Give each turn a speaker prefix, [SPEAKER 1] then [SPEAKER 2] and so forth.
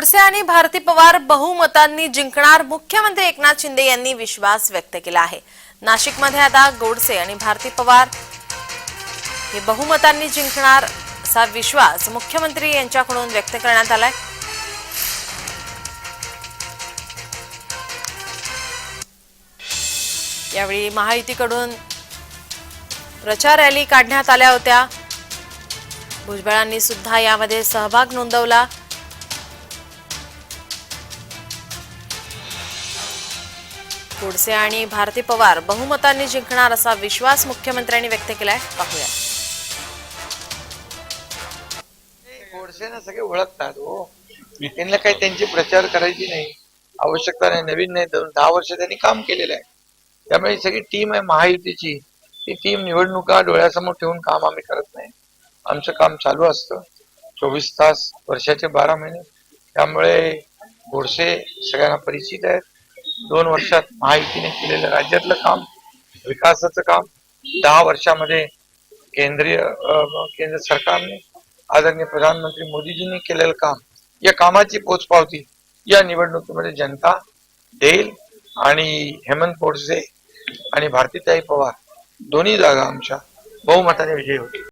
[SPEAKER 1] गोडसे आणि भारती पवार बहुमतांनी जिंकणार मुख्यमंत्री एकनाथ शिंदे यांनी विश्वास व्यक्त केला आहे. नाशिकमध्ये आता गोडसे आणि भारती पवार हे बहुमतांनी जिंकणार असा विश्वास मुख्यमंत्री यांच्याकडून व्यक्त करण्यात आलाय. यावेळी महायुतीकडून प्रचार रॅली काढण्यात आल्या होत्या. भुजबळांनी सुद्धा यामध्ये सहभाग नोंदवला. गोडसे आणि भारती पवार बहुमतांनी जिंकणार असा विश्वास मुख्यमंत्र्यांनी व्यक्त केलाय. पाहूया.
[SPEAKER 2] गोडसेना सगळे ओळखतात हो. त्यांना काही त्यांची प्रचार करायची नाही. आवश्यकता नाही नवीन नाही दोन दहा वर्ष त्यांनी काम केलेलं आहे. त्यामुळे सगळी टीम आहे महायुतीची. ती टीम निवडणुका डोळ्यासमोर ठेवून काम आम्ही करत नाही. आमचं काम चालू असतं. चोवीस तास वर्षाचे बारा महिने. त्यामुळे गोडसे सगळ्यांना परिचित आहेत. दोन वर्षात महायुतीने केलेलं राज्यातलं काम विकासाचं काम दहा वर्षामध्ये केंद्रीय केंद्र सरकारने आदरणीय प्रधानमंत्री मोदीजींनी केलेलं काम या कामाची पोचपावती या निवडणुकीमध्ये जनता देईल आणि हेमंत गोडसे आणि भारतीताई पवार दोन्ही जागा आमच्या बहुमताने विजयी होतील.